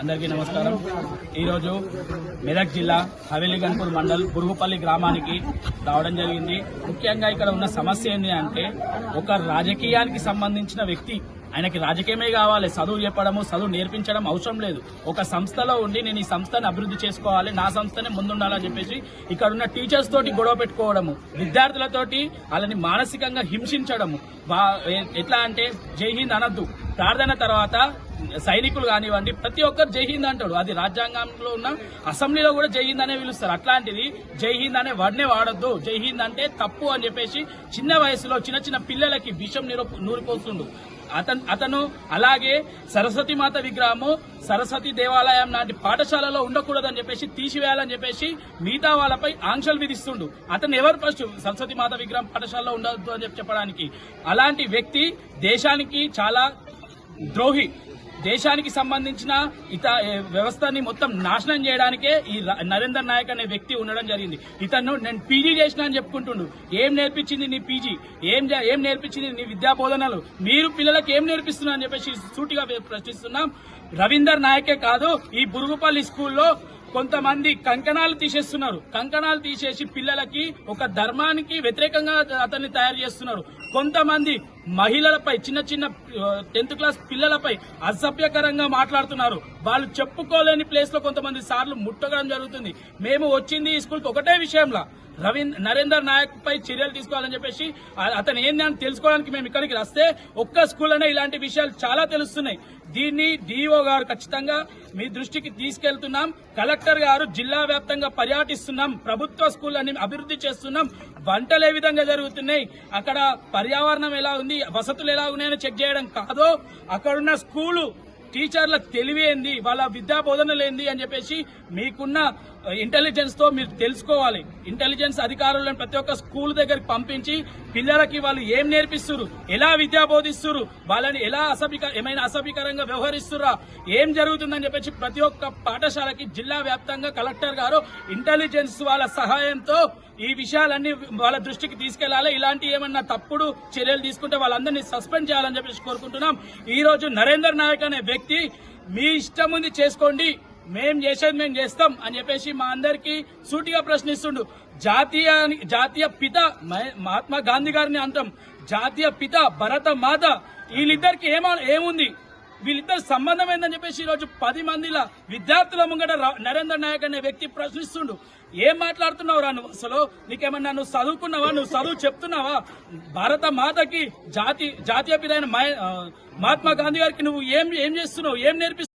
అందరికీ నమస్కారం. ఈరోజు మెదక్ జిల్లా హవేలీగన్పూర్ మండల్ పురుగుపల్లి గ్రామానికి రావడం జరిగింది. ముఖ్యంగా ఇక్కడ ఉన్న సమస్య ఏంటి అంటే ఒక రాజకీయానికి సంబంధించిన వ్యక్తి ఆయనకి రాజకీయమే కావాలి చదువు చెప్పడము చదువు నేర్పించడం అవసరం లేదు. ఒక సంస్థలో ఉండి నేను ఈ సంస్థను అభివృద్ధి చేసుకోవాలి నా సంస్థనే ముందుండాలని చెప్పేసి ఇక్కడ ఉన్న టీచర్స్ తోటి గొడవ పెట్టుకోవడము విద్యార్థులతోటి వాళ్ళని మానసికంగా హింసించడము. ఎట్లా అంటే జై హింద్ అనద్దు. ప్రార్థన తర్వాత సైనికులు కానివ్వండి ప్రతి ఒక్కరు జై హింద్ అంటాడు. అది రాజ్యాంగంలో ఉన్న అసెంబ్లీలో కూడా జై హింద్ అనే పిలుస్తారు. అట్లాంటిది జై హింద్ అనే వర్డ్నే వాడొద్దు. జై హింద్ అంటే తప్పు అని చెప్పేసి చిన్న వయసులో చిన్న చిన్న పిల్లలకి విషం నిరూ- నూరిపోతుండు అతను అతను అలాగే సరస్వతి మాత విగ్రహము సరస్వతి దేవాలయం లాంటి పాఠశాలలో ఉండకూడదని చెప్పేసి తీసివేయాలని చెప్పేసి మిగతా వాళ్ళపై ఆంక్షలు విధిస్తుండు. అతను ఎవరు ఫస్ట్ సరస్వతి మాత విగ్రహం పాఠశాలలో ఉండవద్దు అని చెప్పి చెప్పడానికి? అలాంటి వ్యక్తి దేశానికి చాలా ద్రోహి. దేశానికి సంబంధించిన ఇత వ్యవస్థని మొత్తం నాశనం చేయడానికే ఈ నరేందర్ నాయక్ అనే వ్యక్తి ఉండడం జరిగింది. ఇతను నేను పీజీ చేసిన అని చెప్పుకుంటుండు. ఏం నేర్పించింది నీ పీజీ? ఏం ఏం నేర్పించింది నీ విద్యా బోధనలు మీరు పిల్లలకు ఏం నేర్పిస్తున్నారని అని చెప్పేసి సూటిగా ప్రశ్నిస్తున్నాం. రవీందర్ నాయకే కాదు ఈ బురుగుపల్లి స్కూల్లో కొంతమంది కంకణాలు తీసేస్తున్నారు. కంకణాలు తీసేసి పిల్లలకి ఒక ధర్మానికి వ్యతిరేకంగా అతన్ని తయారు చేస్తున్నారు. కొంతమంది మహిళలపై చిన్న చిన్న టెన్త్ క్లాస్ పిల్లలపై అసభ్యకరంగా మాట్లాడుతున్నారు. వాళ్ళు చెప్పుకోలేని ప్లేస్లో కొంతమంది సార్లు ముట్టగడం జరుగుతుంది. మేము వచ్చింది ఈ స్కూల్కి ఒకటే విషయంలో. రవీంద్ర నరేందర్ నాయక్ పై చర్యలు తీసుకోవాలని చెప్పేసి అతను ఏంది అని తెలుసుకోవడానికి మేము ఇక్కడికి వస్తే ఒక్క స్కూల్లోనే ఇలాంటి విషయాలు చాలా తెలుస్తున్నాయి. దీన్ని డిఓ గారు ఖచ్చితంగా మీ దృష్టికి తీసుకెళ్తున్నాం. కలెక్టర్ గారు జిల్లా వ్యాప్తంగా పర్యటిస్తున్నాం. ప్రభుత్వ స్కూళ్ళని అభివృద్ధి చేస్తున్నాం. వంటలు ఏ విధంగా జరుగుతున్నాయి? అక్కడ పర్యావరణం ఎలా ఉంది? వసతులు ఎలా ఉన్నాయని చెక్ చేయడం కాదు అక్కడున్న స్కూలు టీచర్ల తెలివి ఏంది వాళ్ళ విద్యా బోధనలేంది అని చెప్పేసి మీకున్న ఇంటెలిజెన్స్తో మీరు తెలుసుకోవాలి. ఇంటెలిజెన్స్ అధికారులను ప్రతి ఒక్క స్కూల్ దగ్గరికి పంపించి పిల్లలకి వాళ్ళు ఏం నేర్పిస్తున్నారు ఎలా విద్యా బోధిస్తున్నారు వాళ్ళని ఎలా అసభ్యక ఏమైనా అసభ్యకరంగా వ్యవహరిస్తురా ఏం జరుగుతుందని చెప్పేసి ప్రతి ఒక్క పాఠశాలకి జిల్లా వ్యాప్తంగా కలెక్టర్ గారు ఇంటెలిజెన్స్ వాళ్ళ సహాయంతో ఈ విషయాలన్నీ వాళ్ళ దృష్టికి తీసుకెళ్ళాలి. ఇలాంటి ఏమన్నా తప్పుడు చర్యలు తీసుకుంటే వాళ్ళందరినీ సస్పెండ్ చేయాలని చెప్పేసి కోరుకుంటున్నాం. ఈ రోజు నరేందర్ నాయక్ అనే వ్యక్తి మీ ఇష్టం ఉంది చేసుకోండి మేం చేసేది మేము చేస్తాం అని చెప్పేసి మా అందరికి సూటిగా ప్రశ్నిస్తుండు. జాతీయ జాతీయ పిత మహ- మహాత్మా గాంధీ గారిని అంటాం. జాతీయ పిత భరత మాత వీళ్ళిద్దరికి ఏమో ఏముంది? వీళ్ళిద్దరు సంబంధం ఏందని చెప్పేసి ఈరోజు పది మందిల విద్యార్థుల ముంగట నరేంద్ర నాయక్ అనే వ్యక్తి ప్రశ్నిస్తుండు. ఏం మాట్లాడుతున్నావు రా నువ్వు? అసలు నీకేమన్నా నువ్వు చదువుకున్నావా? నువ్వు చదువు చెప్తున్నావా? భారత మాతకి జాతి జాతీయ పిత అయిన మహాత్మా గాంధీ గారికి నువ్వు ఏం ఏం చేస్తున్నావు? ఏం నేర్పిస్తున్నావు